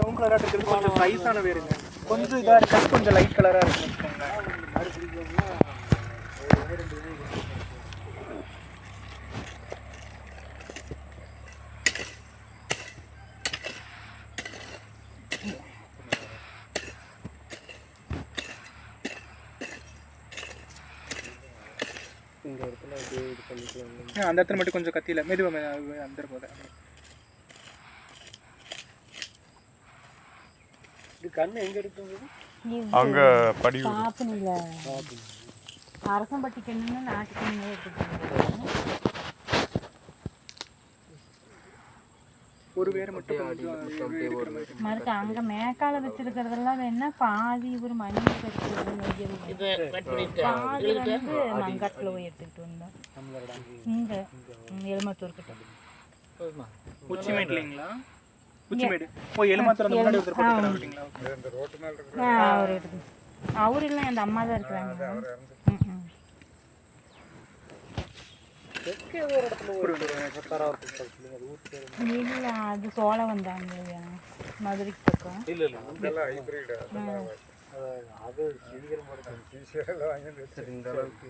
Brown கலராக இருக்கிறது கொஞ்சம் சைஸான வேருங்க கொஞ்சம் இதாக இருக்கிறது கொஞ்சம் லைட் கலராக ஆ, அந்த இடத்துல மட்டும் கொஞ்சம் கத்தியில் மெதுவாக அந்த போத இது கண்ணு எங்க இருக்குது அங்க படி பாப்பனில அரசம்பட்டி கண்ணுன்னு நாட்டு கண்ணு ஒரு வேர் மட்டும். மறுக்க அங்க மேக்கால வச்சிருக்கிறதெல்லாம் வேணா பாதி ஒரு மணி பாதி வந்து மங்காட்டுல போய் எடுத்துக்கிட்டு வந்தோம். இங்க எலுமத்தூர் கிட்ட உச்சிமேடு ஓ எலுமாத்திரம் அந்த முன்னாடி போட்டு அவரு இல்லை அந்த அம்மா தான் ம். இல்ல அது சோளம் வந்தாங்க மதுரைக்கு பக்கம். இல்ல இல்ல. அது சீக்கிரம் சரி இந்த அளவுக்கு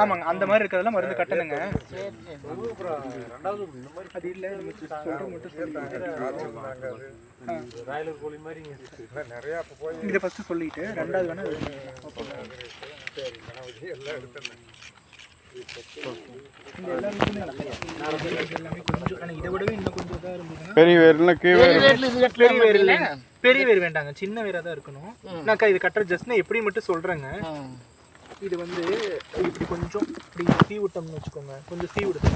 ஆமாங்க அந்த மாதிரி இருக்கிறதெல்லாம் மருந்து கட்டணுங்க ரெண்டாவது இந்த மாதிரி அது இல்லை மட்டும் சொல்லுங்க கோழி மாதிரி இங்க இருக்கு. இதை ஃபர்ஸ்ட் சொல்லிட்டு ரெண்டாவது வேணா இந்த எல்லா விஷயமும் எல்லாமே பெரிய வேர்ல பெரிய வேர் இல்லை? பெரிய வேர் வேண்டாங்க சின்ன வேரா தான் இருக்கணும். நான்க்கா இது கட்டுற ஜஸ்ட் நான் எப்படி மட்டும் சொல்றேங்க. இது வந்து இப்படி கொஞ்சம் இப்படி சீ விட்டோம்னு வச்சுக்கோங்க. கொஞ்சம் சீ விடுது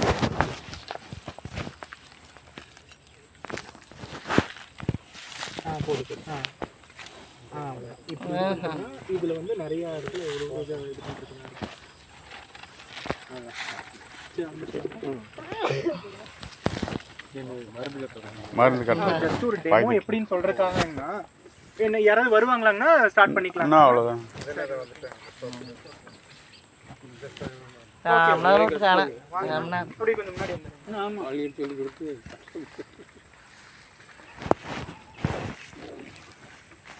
ஆ போடு போடு. ஆ. ஆ விட்டோம்னா இதுல வந்து நிறைய இடத்துல ஒரு இது பண்றது மாதிரி. சரி, அந்த side. மருந்து கட்டணும் எப்படின்னு சொல்றதுக்காகன்னா என்ன யாராவது வருவாங்களாங்கன்னா ஸ்டார்ட் பண்ணிக்கலாம். அவ்வளோதான்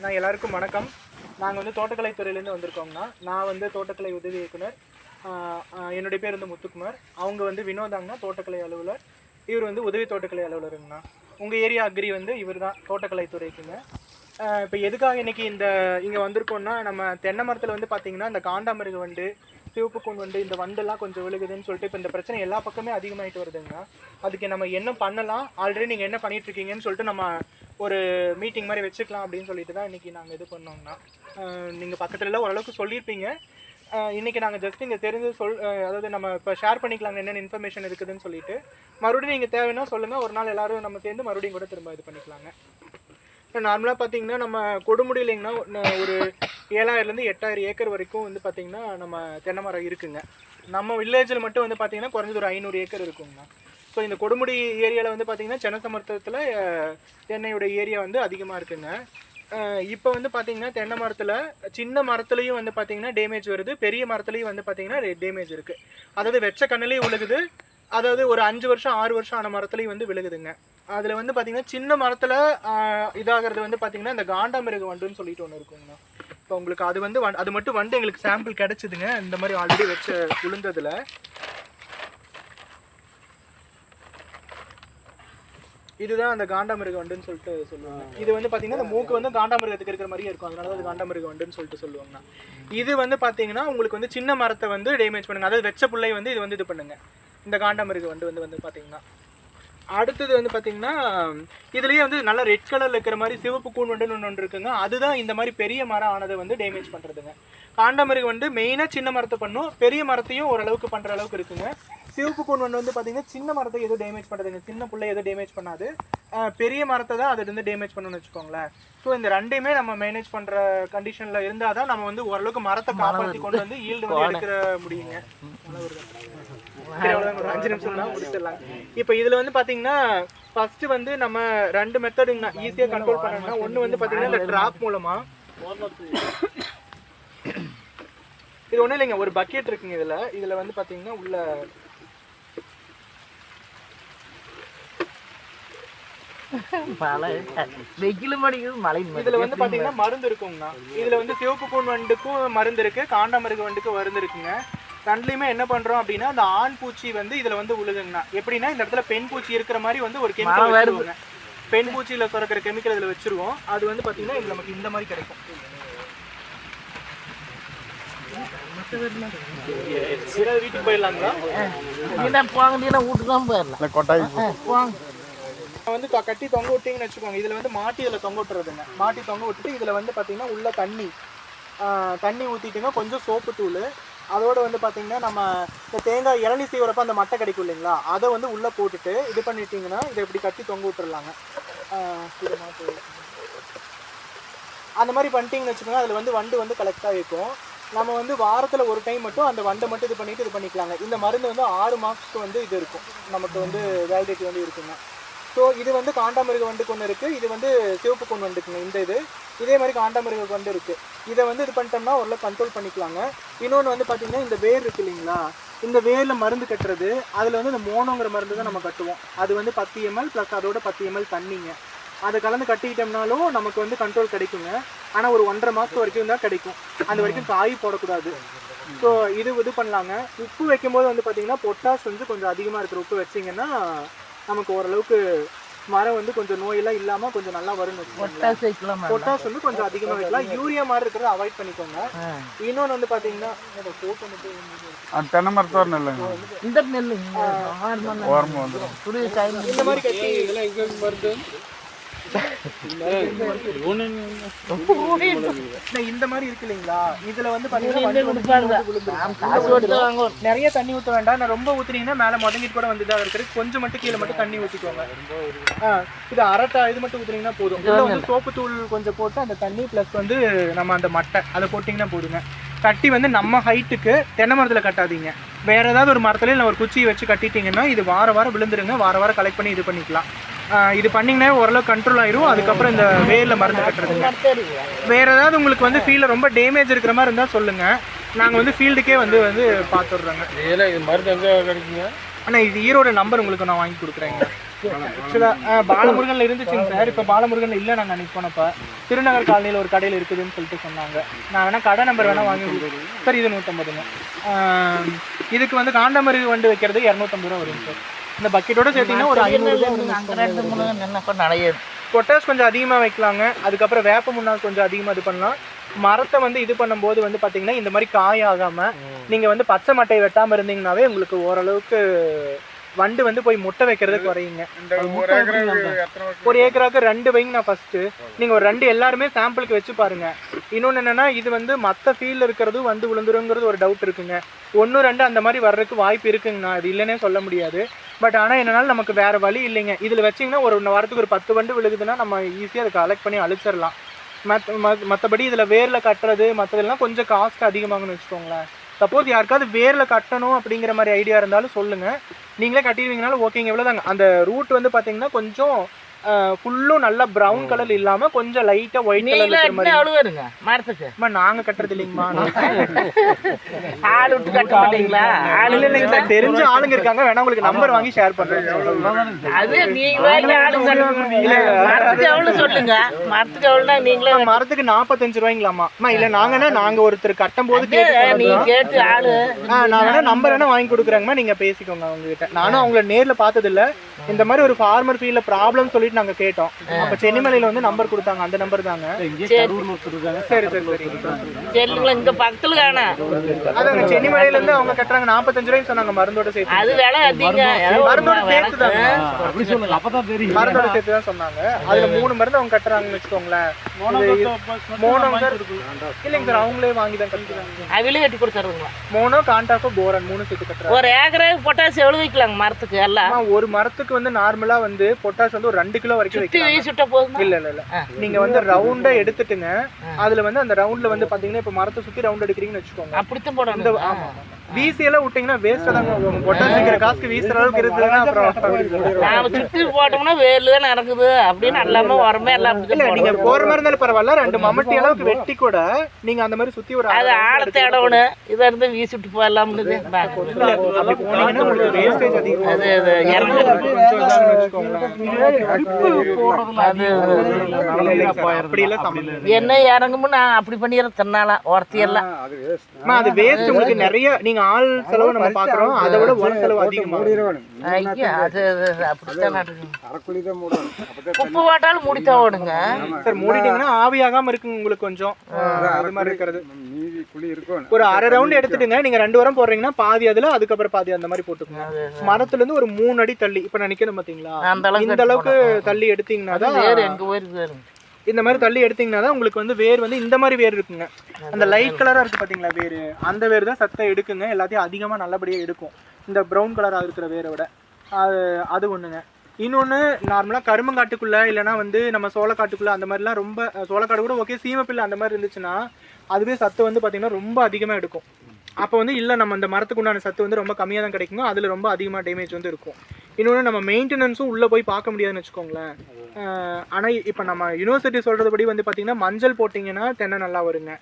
நான் எல்லாருக்கும் வணக்கம். நாங்கள் வந்து தோட்டக்கலைத்துறையிலேருந்து வந்திருக்கோங்கண்ணா நான் வந்து தோட்டக்கலை உதவி இயக்குனர் என்னுடைய பேர் வந்து முத்துக்குமார். அவங்க வந்து வினோதாங்கண்ணா தோட்டக்கலை அலுவலர். இவர் வந்து உதவி தோட்டக்கலை அலுவலருங்கண்ணா. உங்கள் ஏரியா அக்ரி வந்து இவர் தான் தோட்டக்கலைத்துறைக்குங்க. இப்போ எதுக்காக இன்னைக்கு இந்த இங்கே வந்திருக்கோம்னா நம்ம தென்னை மரத்தில் வந்து பார்த்தீங்கன்னா இந்த காண்டாமிருக வண்டு சிவப்பு கூண் வண்டு இந்த வண்டெல்லாம் கொஞ்சம் விழுகுதுன்னு சொல்லிட்டு இப்போ இந்த பிரச்சனை எல்லா பக்கமே அதிகமாயிட்டு வருதுங்க. அதுக்கு நம்ம என்ன பண்ணலாம்? ஆல்ரெடி நீங்கள் என்ன பண்ணிட்டு இருக்கீங்கன்னு சொல்லிட்டு நம்ம ஒரு மீட்டிங் மாதிரி வச்சுக்கலாம் அப்படின்னு சொல்லிட்டு தான் இன்றைக்கி நாங்கள் இது பண்ணோம்னா. நீங்கள் பக்கத்துலலாம் ஓரளவுக்கு சொல்லியிருப்பீங்க. இன்றைக்கி இன்னைக்கு நாங்கள் ஜஸ்ட் இங்கே தெரிஞ்சு சொல் அதாவது நம்ம இப்போ ஷேர் பண்ணிக்கலாம் என்னென்ன இன்ஃபர்மேஷன் இருக்குதுன்னு சொல்லிட்டு மறுபடியும் நீங்கள் தேவைன்னா சொல்லுங்கள் ஒரு நாள் எல்லாரும் நம்ம சேர்ந்து மறுபடியும் கூட திரும்ப இது பண்ணிக்கலாங்க. நார்மலாக பார்த்தீங்கன்னா நம்ம கொடுமுடியிலைங்கன்னா ஒண்ணு- ஒரு ஏழாயிரம்லேருந்து எட்டாயிரம் ஏக்கர் வரைக்கும் வந்து பார்த்தீங்கன்னா நம்ம தென்னை மரம் இருக்குங்க. நம்ம வில்லேஜில் மட்டும் வந்து பார்த்தீங்கன்னா குறைஞ்சது ஒரு ஐநூறு ஏக்கர் இருக்குங்கண்ணா ஸோ இந்த கொடுமுடி ஏரியாவில் வந்து பார்த்தீங்கன்னா சென்னை தென்னையோட ஏரியா வந்து அதிகமாக இருக்குங்க. இப்போ வந்து பார்த்தீங்கன்னா தென்னை மரத்தில் சின்ன மரத்துலேயும் வந்து பார்த்தீங்கன்னா டேமேஜ் வருது பெரிய மரத்துலேயும் வந்து பார்த்தீங்கன்னா டேமேஜ் இருக்குது அதாவது வெச்ச கண்ணுலேயும் உழுகுது அதாவது ஒரு அஞ்சு வருஷம் ஆறு வருஷம் ஆன மரத்துலையும் வந்து விழுகுதுங்க. அதில் வந்து பார்த்தீங்கன்னா சின்ன மரத்தில் இதாகிறது வந்து பார்த்தீங்கன்னா இந்த காண்டாமிருக வண்டுன்னு சொல்லிட்டு ஒன்று இருக்குங்கண்ணா இப்போ உங்களுக்கு அது வந்து வண்டு- அது மட்டும் வந்து எங்களுக்கு சாம்பிள் கிடைச்சிதுங்க. இந்த மாதிரி ஆல்ரெடி வச்ச விழுந்ததில். இதுதான் அந்த காண்டாமிருக வண்டுன்னு சொல்லிட்டு சொல்லுவாங்க. இது வந்து பார்த்தீங்கன்னா இந்த மூக்கு வந்து காண்டாமிருகத்துக்கு இருக்கிற மாதிரியே இருக்கும். அதனால தான் அது காண்டாமிருக வண்டுன்னு சொல்லிட்டு சொல்லுவாங்க. இது வந்து பார்த்தீங்கன்னா உங்களுக்கு வந்து சின்ன மரத்தை வந்து டேமேஜ் பண்ணுங்க. அதாவது வெச்ச புள்ளை வந்து இது வந்து இது பண்ணுங்க. இந்த காண்டாமிருக வண்டு வந்து வந்து பார்த்தீங்கன்னா அடுத்தது வந்து பார்த்தீங்கன்னா இதுலயே வந்து நல்லா ரெட் கலர்ல இருக்கிற மாதிரி சிவப்பு கூன் வண்டுன்னு ஒன்று இருக்குங்க. அதுதான் இந்த மாதிரி பெரிய மரம் ஆனதை வந்து டேமேஜ் பண்றதுங்க. காண்டாமிருகம் வந்து மெயினாக சின்ன மரத்தை பண்ணும். பெரிய மரத்தையும் ஓரளவுக்கு பண்ணுற அளவுக்கு இருக்குங்க. சிவப்பு கூன் வந்து பார்த்தீங்கன்னா சின்ன மரத்தை எதுவும் டேமேஜ் பண்ணுறதுங்க சின்ன புள்ளை எதுவும் டேமேஜ் பண்ணாது. பெரிய மரத்தை தான் அது வந்து டேமேஜ் பண்ணணும்னு வச்சுக்கோங்களேன். ஸோ இந்த ரெண்டையுமே நம்ம மேனேஜ் பண்ற கண்டிஷன்ல இருந்தால் தான் நம்ம வந்து ஓரளவுக்கு மரத்தை காப்பாற்றி கொண்டு வந்து ஈல்டு வந்து எடுக்கிற முடியுங்க. அஞ்சு நிமிஷம் தான் முடிச்சிடலாம். இப்போ இதுல வந்து பாத்தீங்கன்னா ஃபர்ஸ்ட் வந்து நம்ம ரெண்டு மெத்தடுங்க ஈஸியா கண்ட்ரோல் பண்ணணும்னா ஒண்ணு வந்து பாத்தீங்கன்னா இந்த ட்ராப் மூலமா. இது ஒண்ணும் இல்லைங்க ஒரு பக்கெட் இருக்குங்க இதுல. இதுல வந்து பாத்தீங்கன்னா உள்ள மழை. வெயில் மடிக்குது மழை இதுல வந்து பாத்தீங்கன்னா மருந்து இருக்குங்கண்ணா. இதுல வந்து சிவப்பு கூன் வண்டுக்கும் மருந்து இருக்கு காண்டாமிருக வண்டுக்கும் மருந்து இருக்குங்க. ரெண்டுலயுமே என்ன பண்றோம் அப்படின்னா அந்த ஆண் பூச்சி வந்து இதுல வந்து உழுதுங்கண்ணா எப்படின்னா இந்த இடத்துல பெண் பூச்சி இருக்கிற மாதிரி வந்து ஒரு கெமிக்கல் மழை வருது. வச்சிருவோங்க. பெண் பூச்சியில சுரக்கிற கெமிக்கல் இதுல வச்சிருவோம். அது வந்து பாத்தீங்கன்னா இது நமக்கு இந்த மாதிரி கிடைக்கும். வீட்டுக்கு போயிடலாங்களா? போங்க நீனா வீட்டுக்கு தான் போயிடலாம். போங்க. வந்து கட்டி தொங்க விட்டிங்கன்னு வச்சுக்கோங்க. இதில் வந்து மாட்டி இதில் தொங்க விட்டுறதுங்க. மாட்டி தொங்க விட்டுட்டு இதில் வந்து பார்த்திங்கன்னா உள்ள தண்ணி தண்ணி ஊற்றிட்டுங்க கொஞ்சம் சோப்பு தூள். அதோடு வந்து பார்த்தீங்கன்னா நம்ம இந்த தேங்காய் இளநி செய்வரப்ப அந்த மட்டை கிடைக்கும் இல்லைங்களா? அதை வந்து உள்ளே போட்டுட்டு இது பண்ணிட்டீங்கன்னா இதை இப்படி கட்டி தொங்க விட்டுறலாங்க. அந்த மாதிரி பண்ணிட்டீங்கன்னு வச்சுக்கோங்க. அதில் வந்து வண்டு வந்து கலெக்டாக இருக்கும். நம்ம வந்து வாரத்தில் ஒரு டைம் மட்டும் அந்த வண்டை மட்டும் இது பண்ணிட்டு இது பண்ணிக்கலாங்க. இந்த மருந்து வந்து ஆறு மாதத்துக்கு வந்து இது இருக்கும். நமக்கு வந்து வேலிடிட்டி வந்து இருக்குங்க. ஸோ இது வந்து காண்டாமிருக வண்டுக்கு ஒன்று இருக்குது இது வந்து சிவப்பு கொண்டு வந்துக்குங்க இந்த இது. இதே மாதிரி காண்டாமிருக வண்டு இருக்குது இதை வந்து இது பண்ணிட்டோம்னா ஓரளவு கண்ட்ரோல் பண்ணிக்கலாங்க. இன்னொன்று வந்து பார்த்தீங்கன்னா இந்த வேர் இருக்குது இல்லைங்களா? இந்த வேரில் மருந்து கட்டுறது அதில் வந்து இந்த மோனோங்கிற மருந்து தான் நம்ம கட்டுவோம். அது வந்து பத்து எம்எல் ப்ளஸ் அதோட பத்து எம்எல் தண்ணிங்க. அதை கலந்து கட்டிக்கிட்டோம்னாலும் நமக்கு வந்து கண்ட்ரோல் கிடைக்குங்க. ஆனால் ஒரு ஒன்றரை மாதத்து வரைக்கும் தான் கிடைக்கும். அந்த வரைக்கும் காய் போடக்கூடாது. ஸோ இது இது பண்ணலாங்க. உப்பு வைக்கும்போது வந்து பார்த்தீங்கன்னா பொட்டாஸ் வந்து கொஞ்சம் அதிகமாக இருக்கிற உப்பு வச்சிங்கன்னா நமக்கு ஓரளவுக்கு மரம் வந்து கொஞ்சம் நோயெல்லாம் இல்லாமல் கொஞ்சம் நல்லா வரும்னு பொட்டாஸ் வந்து கொஞ்சம் அதிகமாக வைக்கலாம். யூரியா மாதிரி இருக்கிறத அவாய்ட் பண்ணிக்கோங்க. இன்னொன்று வந்து பார்த்தீங்கன்னா போட்டு மட்டும் தென்னை இல்லைங்க இந்த நெல் மாதிரி கட்டி இந்த இந்த மாதிரி இருக்கு இல்லைங்களா? இதுல வந்து பாத்தீங்கன்னா நிறைய தண்ணி ஊத்த வேண்டாம். நான் ரொம்ப ஊத்துனீங்கன்னா மேல முதங்கிட்டு கூட வந்து இதாக இருக்குது. கொஞ்சம் மட்டும் கீழே மட்டும் தண்ணி ஊத்திக்கோங்க. இது அரட்டா இது மட்டும் ஊத்துனீங்கன்னா போதும். உள்ள வந்து சோப்பு தூள் கொஞ்சம் போட்டு அந்த தண்ணி ப்ளஸ் வந்து நம்ம அந்த மட்டை அதை போட்டிங்கன்னா போதுங்க. கட்டி வந்து நம்ம ஹைட்டுக்கு தென்னை மரத்துல கட்டாதீங்க. வேற ஏதாவது ஒரு மரத்துல இல்லை ஒரு குச்சியை வச்சு கட்டிட்டீங்கன்னா இது வார வாரம் விழுந்துருங்க. வார வாரம் கலெக்ட் பண்ணி இது பண்ணிக்கலாம். இது பண்ணீங்கன்னா ஓரளவு கண்ட்ரோல் ஆயிரும். அதுக்கப்புறம் இந்த வேர்ல மருந்து கட்டுறதுங்க. வேற ஏதாவது உங்களுக்கு வந்து ஃபீல்ல ரொம்ப டேமேஜ் இருக்கிற மாதிரி இருந்தா சொல்லுங்க. நாங்க வந்து ஃபீல்டுக்கே வந்து வந்து பார்த்துடுறோங்க இதெல்லாம் இது மருந்து எங்கே கிடைக்குங்க? அண்ணா இது ஈரோட நம்பர் உங்களுக்கு நான் வாங்கி கொடுக்குறேங்க. ஆக்சுவலாக பாலமுருகன்ல இருந்துச்சுங்க சார். இப்போ பாலமுருகன் இல்லை நாங்கள் அன்னைக்கு போனப்ப. திருநகர் காலனியில் ஒரு கடையில் இருக்குதுன்னு சொல்லிட்டு சொன்னாங்க. நான் வேணா கடை நம்பர் வேணா வாங்கி கொடுக்குறேன். சார் இது நூற்றம்பதுங்க இதுக்கு வந்து காண்டாமருகு வண்டு வைக்கிறது இரநூத்தம்பது ரூபா வருங்க சார். இந்த பக்கெட்டோட சேர்த்தீங்கன்னா ஒரு ஐநூறு நிறைய. பொட்டாஸ் கொஞ்சம் அதிகமாக வைக்கலாங்க. அதுக்கப்புறம் வேப்ப முன்னாள் கொஞ்சம் அதிகமாக இது பண்ணலாம். மரத்தை வந்து இது பண்ணும்போது வந்து பார்த்தீங்கன்னா இந்த மாதிரி காய் ஆகாம நீங்கள் வந்து பச்சை மட்டையை வெட்டாமல் இருந்தீங்கன்னாவே உங்களுக்கு ஓரளவுக்கு வண்டு வந்து போய் முட்டை வைக்கிறது குறையுங்க. ஒரு ஏக்கருக்கு ரெண்டு வைங்க நான் ஃபர்ஸ்ட் நீங்க ஒரு ரெண்டு எல்லாருமே சாம்பிளுக்கு வச்சு பாருங்க. இன்னொன்று என்னன்னா இது வந்து மற்ற ஃபீல்டில் இருக்கிறதும் வந்து விழுந்துருங்கிறது ஒரு டவுட் இருக்குங்க. ஒன்று ரெண்டு அந்த மாதிரி வர்றதுக்கு வாய்ப்பு இருக்குங்கண்ணா. அது இல்லைன்னே சொல்ல முடியாது. பட் ஆனால் என்னால் நமக்கு வேறு வழி இல்லைங்க. இதில் வச்சிங்கன்னா ஒரு வாரத்துக்கு ஒரு பத்து வண்டு விழுகுதுன்னா நம்ம ஈஸியாக அதை கலெக்ட் பண்ணி அழிச்சிடலாம். மற்ற மற்றபடி இதில் வேரில் கட்டுறது மற்றதெல்லாம் கொஞ்சம் காஸ்ட் அதிகமாகுன்னு வச்சுக்கோங்களேன். சப்போஸ் யாருக்காவது வேரில் கட்டணும் அப்படிங்கிற மாதிரி ஐடியா இருந்தாலும் சொல்லுங்கள் நீங்களே கட்டிடுவீங்கனாலும் ஓகேங்க எவ்வளோதாங்க அந்த ரூட் வந்து பார்த்தீங்கன்னா கொஞ்சம் ஃபுல்லும் நல்லா ப்ரௌன் கலர் இல்லாமல் கொஞ்சம் லைட்டாக ஒயிட் கலர் இருக்கிற மாதிரி. அவ்வளோ வருங்க மரத்துக்கு. அம்மா நாங்கள் கட்டுறது இல்லைங்கம்மா. ஆள் விட்டு கட்ட மாட்டீங்களா? ஆள் இல்லை இல்லைங்க சார் தெரிஞ்ச ஆளுங்க இருக்காங்க. வேணா உங்களுக்கு நம்பர் வாங்கி ஷேர் பண்ணுறேன் அது நீங்களே ஆளு கட்ட மரத்துக்கு எவ்வளோ சொல்லுங்க? மரத்துக்கு எவ்வளோனா நீங்களே மரத்துக்கு நாற்பத்தஞ்சு ரூபாய்ங்களாம்மா. அம்மா இல்லை நாங்கன்னா நாங்கள் ஒருத்தர் கட்டும் போது கேட்டு நீங்க. கேட்டு ஆளு. நான் வேணா நம்பர் வேணா வாங்கி கொடுக்குறேங்கம்மா. நீங்க பேசிக்கோங்க அவங்க கிட்ட நானும் அவங்கள நேர்ல பார்த்தது இல்ல இந்த மாதிரி ஒரு ஃபார்மர் ஃபீல்ட்ல ப்ராப்ளம் சொல்லிட்டு நாங்க கேட்டோம். அப்ப சென்னிமலையில வந்து நம்பர் கொடுத்தாங்க. அந்த நம்பர் தாங்க. சரி. சரி சரி இங்க பக்கத்துல காணா அதாங்க சென்னிமலையில இருந்து அவங்க கட்டுறாங்க. நாற்பத்தஞ்சு ரூபாய்க்கு சொன்னாங்க. மருந்தோட சேர்த்து. அது விலை அதிகம். மருந்தோட சேர்த்து தாங்க. அப்படி அப்பதான் தெரியும். மருந்தோட சேர்த்து தான் சொன்னாங்க. அதுல மூணு மருந்து அவங்க கட்டுறாங்கன்னு வச்சுக்கோங்களேன். மோனோ சார் இல்லைங்க சார் அவங்களே வாங்கி தான் கட்டுறாங்க. அவிலே கட்டி கொடுத்துருங்களா மோனோ கான்டாஃபோ போரன் மூணு சேர்த்து கட்டுறாங்க. ஒரு ஏக்கருக்கு பொட்டாசி எவ்வளவு வைக்கலாங்க மரத்துக்கு? எல்லாம்? ஒரு மரத்துக்கு வந்து நார்மலா வந்து பொட்டாஸ் வந்து ஒரு ரெண்டு கிலோ வரைக்கும் வைக்கலாம். இல்ல இல்ல இல்ல. நீங்க வந்து ரவுண்டா எடுத்துட்டுங்க. அதுல வந்து அந்த ரவுண்ட்ல வந்து பாத்தீங்கன்னா இப்ப மரத்தை சுத்தி ரவுண்ட் அடிக்கிறீங்கன்னு வச்சுக்கோங்க. அப்படித்தான் ஆமா ஆமா. வீசி எல்லாம் விட்டீங்கன்னா வேஸ்ட் தாங்க பொட்டாசிக்கிற காசுக்கு வீசுற அளவுக்கு இருக்குதுன்னா அப்புறம் நாம சுத்தி போட்டோம்னா வேர்ல தான் நடக்குது அப்படின்னு எல்லாமே உரமே எல்லாம் இல்ல நீங்க. போற மாதிரி இருந்தாலும் பரவாயில்ல. ரெண்டு மம்மட்டி அளவுக்கு வெட்டி கூட நீங்க அந்த மாதிரி சுத்தி ஒரு அது ஆழத்தை இடவணும் இதை இருந்து வீசிட்டு போயிடலாம்னு வேஸ்டேஜ் அதிகம் அது எல்லாம். என்ன இறங்குமோ நான் அப்படி பண்ணிடுறேன். தின்னாலாம் வேஸ்ட் அம்மா, அது வேஸ்ட் உங்களுக்கு நிறைய நீங்க ஆள் செலவு நம்ம பாக்குறோம். அதை விட உர செலவு அதிகமா ஐயா அது அப்படித்தான் உப்பு போட்டாலும் முடித்தா ஓடுங்க சார் மூடிட்டீங்கன்னா ஆவியாகாம இருக்குங்க உங்களுக்கு கொஞ்சம். அது மாதிரி இருக்கிறது. ஒரு அரை ரவுண்ட் எடுத்துட்டுங்க. நீங்க ரெண்டு வாரம் போடுறீங்கன்னா பாதி அதுல அதுக்கப்புறம் பாதி அந்த மாதிரி போட்டுக்கோங்க. மரத்துல இருந்து ஒரு மூணு அடி தள்ளி. இப்ப நான் நிக்கணும் பாத்தீங்களா? இந்த அளவுக்கு தள்ளி எடுத்தீங்கன்னா தான் வேறு எங்க போயிருக்கு வேறு இந்த மாதிரி தள்ளி எடுத்தீங்கன்னா தான் உங்களுக்கு வந்து வேர் வந்து இந்த மாதிரி வேர் இருக்குங்க. அந்த லைட் கலரா இருக்கு பாத்தீங்களா வேர்? அந்த வேர் தான் சத்தை எடுக்குங்க. எல்லாத்தையும் அதிகமா நல்லபடியா எடுக்கும். இந்த ப்ரௌன் கலரா இருக்கிற வேரை விட. அது அது ஒண்ணுங்க. இன்னொன்று நார்மலாக கரும்பங்காட்டுக்குள்ள இல்லைனா வந்து நம்ம சோளக்காட்டுக்குள்ள அந்த மாதிரிலாம் ரொம்ப சோளக்காடு கூட ஓகே சீமப்பிள்ளை அந்த மாதிரி இருந்துச்சுன்னா அதுவே சத்து வந்து பார்த்தீங்கன்னா ரொம்ப அதிகமாக எடுக்கும். அப்போ வந்து இல்லை நம்ம அந்த மரத்துக்கு உண்டான சத்து வந்து ரொம்ப கம்மியாக தான் கிடைக்குங்க அதில் ரொம்ப அதிகமாக டேமேஜ் வந்து இருக்கும். இன்னொன்று நம்ம மெயின்டெனன்ஸும் உள்ளே போய் பார்க்க முடியாதுன்னு வச்சுக்கோங்களேன். ஆனால் இப்போ நம்ம யூனிவர்சிட்டி சொல்கிறதுபடி வந்து பார்த்தீங்கன்னா மஞ்சள் போட்டிங்கன்னா தென்னை நல்லா வருங்க.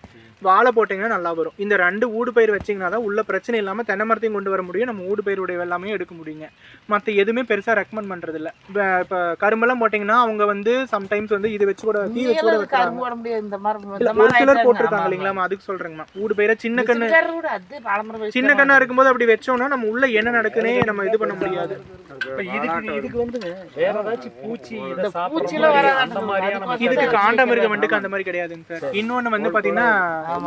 வாழை போட்டிங்கன்னா நல்லா வரும். இந்த ரெண்டு ஊடு பயிர் வச்சிங்கன்னா தான் உள்ள பிரச்சனை இல்லாமல் தென்னை மரத்தையும் கொண்டு வர முடியும். நம்ம ஊடு பயிருடைய எல்லாமே எடுக்க முடியுங்க. மற்ற எதுவுமே பெருசாக ரெக்கமெண்ட் பண்ணுறதில்ல இப்போ கரும்பெல்லாம் போட்டிங்கன்னா அவங்க வந்து சம்டைம்ஸ் வந்து இது வச்சு கூட தீ வச்சு கூட ஒரு சிலர். போட்டிருக்காங்க இல்லைங்களா? அதுக்கு சொல்றேங்கம்மா ஊடு பயிரை சின்ன கண்ணு சின்ன கூட அது பழமரம் வயசு சின்ன கண்ணா இருக்கும்போது அப்படி வச்சோம்னா நம்ம உள்ள என்ன நடக்குன்னே நம்ம இது பண்ண முடியாது. இதுக்கு வந்து வேற ஏதாச்சும் பூச்சி இதை பூச்சியில வராது. இதுக்கு காண்டமிருக வண்டுக்கு அந்த மாதிரி கிடையாதுங்க சார். இன்னொன்னு வந்து பாத்தீங்கன்னா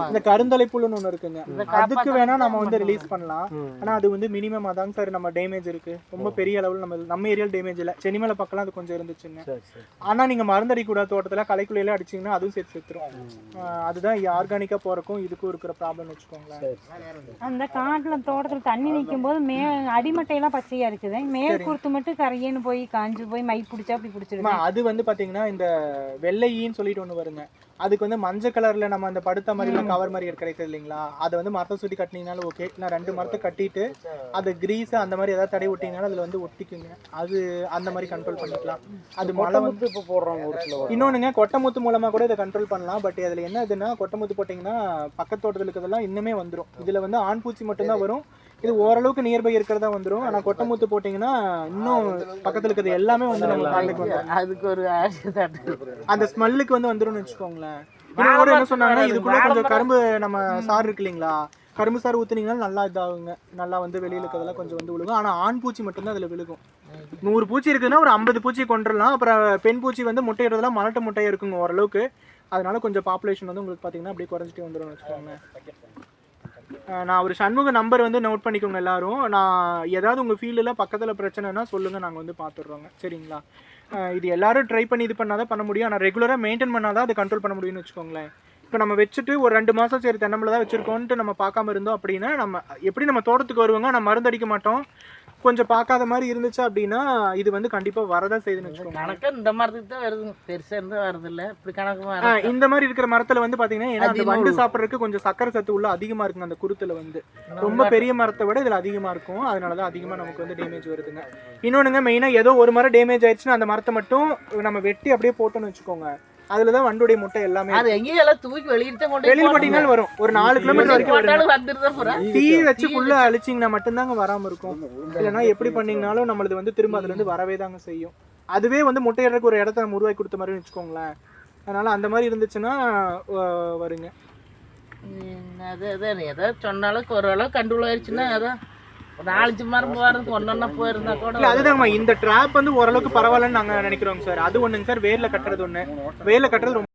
இந்த கருந்தலை புல்லுன்னு ஒண்ணு இருக்குங்க. அதுக்கு வேணா நம்ம வந்து ரிலீஸ் பண்ணலாம். ஆனா அது வந்து மினிமம் அதாங்க சார் நம்ம டேமேஜ் இருக்கு. ரொம்ப பெரிய அளவில் நம்ம நம்ம ஏரியால டேமேஜ் இல்ல. செனிமலை பக்கம் அது கொஞ்சம் இருந்துச்சுங்க. ஆனா நீங்க மருந்தடி கூட தோட்டத்துல களைக்குள்ளையில அடிச்சீங்கன்னா அதுவும் சேர்த்து செத்துரும். அதுதான் ஆர்கானிக்கா போறக்கும் இதுக்கும் இருக்கிற ப்ராப்ளம் வச்சுக்கோங்களேன். அந்த காட்டுல தோட்டத்துல தண்ணி நிற்கும் போது மே அடிமட்டையெல்லாம் பச்சையா இருக்குது. மேல் குருத்து மட்டும் கரையேன்னு போய் காஞ்சு போய் மை பிடிச்சா அப்படி அம்மா, பிடிச்சிருது. அது வந்து பாத்தீங்கன்னா இந்த வெள்ளையின்னு சொல்லிட்டு ஒண்ணு வருங்க. அதுக்கு வந்து மஞ்சள் கலர்ல நம்ம அந்த படுத்த மாதிரி கவர் மாதிரி கிடைக்குது இல்லைங்களா? அதை வந்து மரத்தை சுத்தி கட்டினீங்கனாலும் ஓகே நான் ரெண்டு மரத்தை கட்டிட்டு அது கிரீஸ் அந்த மாதிரி ஏதாவது தடை விட்டீங்கனாலும் அதுல வந்து ஒட்டிக்குங்க. அது அந்த மாதிரி கண்ட்ரோல் பண்ணிக்கலாம். அது மழை வந்து இப்போ போடுறாங்க ஒரு சில இன்னொன்னுங்க கொட்டமுத்து மூலமா கூட இதை கண்ட்ரோல் பண்ணலாம். பட் அதுல என்ன இதுன்னா கொட்டமுத்து போட்டிங்கன்னா பக்கத்து தோட்டத்தில் இருக்கிறதெல்லாம் இன்னுமே வந்துடும் இதுல வந்து ஆண் பூச்சி மட்டும்தான் வரும். இது ஓரளவுக்கு நியர்பை இருக்கிறதா வந்துடும் ஆனா கொட்டமுத்து போட்டிங்கன்னா இன்னும் பக்கத்துல இருக்கிறது எல்லாமே வந்து நம்ம வந்துடும் அதுக்கு ஒரு அந்த ஸ்மெல்லுக்கு வந்து வந்துரும்னு வச்சுக்கோங்களேன். இன்னும் கூட என்ன சொன்னாங்கன்னா இதுக்குள்ள கொஞ்சம் கரும்பு நம்ம சாறு இருக்கு இல்லைங்களா? கரும்பு சாறு ஊத்துனீங்கன்னா நல்லா இதாகுங்க. நல்லா வந்து வெளியில இருக்கிறதெல்லாம் கொஞ்சம் வந்து விழுகும் ஆனா ஆண் பூச்சி மட்டும்தான் அதுல விழுகும். நூறு பூச்சி இருக்குன்னா ஒரு ஐம்பது பூச்சி கொண்டுடலாம் அப்புறம் பெண் பூச்சி வந்து முட்டையிடுறதுலாம் மலட்டு முட்டையா இருக்குங்க ஓரளவுக்கு. அதனால கொஞ்சம் பாப்புலேஷன் வந்து உங்களுக்கு பாத்தீங்கன்னா அப்படியே குறைஞ்சிட்டே வந்துடும் வச்சுக்கோங்க நான் ஒரு சண்முக நம்பர் வந்து நோட் பண்ணிக்கோங்க எல்லாரும். நான் ஏதாவது உங்கள் ஃபீல்டில் பக்கத்தில் பிரச்சனைனா சொல்லுங்கள் நாங்கள் வந்து பார்த்துடுறோங்க சரிங்களா? இது எல்லாரும் ட்ரை பண்ணி இது பண்ணால் தான் பண்ண முடியும். ஆனால் ரெகுலராக மெயின்டைன் பண்ணாதான் அதை கண்ட்ரோல் பண்ண முடியும்னு வச்சுக்கோங்களேன். இப்போ நம்ம வச்சுட்டு ஒரு ரெண்டு மாதம் சரி தென்னம்பில் தான் வச்சுருக்கோன்ட்டு நம்ம பார்க்காம இருந்தோம் அப்படின்னா நம்ம எப்படி நம்ம தோட்டத்துக்கு வருவோங்க நம்ம மருந்து அடிக்க மாட்டோம். கொஞ்சம் பார்க்காத மாதிரி இருந்துச்சு அப்படின்னா இது வந்து கண்டிப்பாக வரதான் செய்யுதுன்னு வச்சுக்கோங்க. கணக்கு இந்த மரத்துக்கு தான் வருதுங்க. பெருசா இருந்து வருது இல்ல. இப்படி கணக்கு இந்த மாதிரி இருக்கிற மரத்துல வந்து பாத்தீங்கன்னா ஏன்னா அந்த வண்டு. சாப்பிட்றதுக்கு கொஞ்சம் சக்கரை சத்து உள்ள அதிகமா இருக்குங்க அந்த குருத்துல வந்து. ரொம்ப பெரிய மரத்தை விட இதுல அதிகமா இருக்கும். அதனாலதான் அதிகமா நமக்கு வந்து டேமேஜ் வருதுங்க. இன்னொன்னுங்க மெயினா ஏதோ ஒரு மரம் டேமேஜ் ஆயிடுச்சுன்னா அந்த மரத்தை மட்டும் நம்ம வெட்டி அப்படியே போட்டோம்னு வச்சுக்கோங்க. அதுலதான் வண்டுடைய முட்டை எல்லாமே அது எங்கேயும் எல்லாம் தூக்கி வெளியிட்டு கொண்டு வெளியில் போட்டீங்கன்னா வரும். ஒரு நாலு கிலோமீட்டர் வரைக்கும் பூரா தீ வச்சு ஃபுல்லா அழிச்சிங்கன்னா மட்டும்தாங்க வராம இருக்கும். இல்லைன்னா எப்படி பண்ணீங்கனாலும் நம்மளது வந்து திரும்ப அதுல இருந்து வரவே தாங்க செய்யும். அதுவே வந்து முட்டையிடறதுக்கு ஒரு இடத்த நம்ம உருவாக்கி கொடுத்த மாதிரி வச்சுக்கோங்களேன். அதனால அந்த மாதிரி இருந்துச்சுன்னா வருங்க. அது அதான் ஏதோ சொன்னாலும் ஒரு அளவு கண்டுள்ள ஆயிடுச்சுன்னா அதான் ஒரு நாலஞ்சு மரம் போகிறது ஒன்னொன்னா போயிருந்தா கூட இல்ல அதுதாங்கம்மா. இந்த ட்ராப் வந்து ஓரளவுக்கு பரவாயில்லன்னு நாங்க நினைக்கிறோங்க சார் அது ஒண்ணுங்க சார் வேர்ல கட்டுறது ஒண்ணு. வேர்ல கட்டுறது ரொம்ப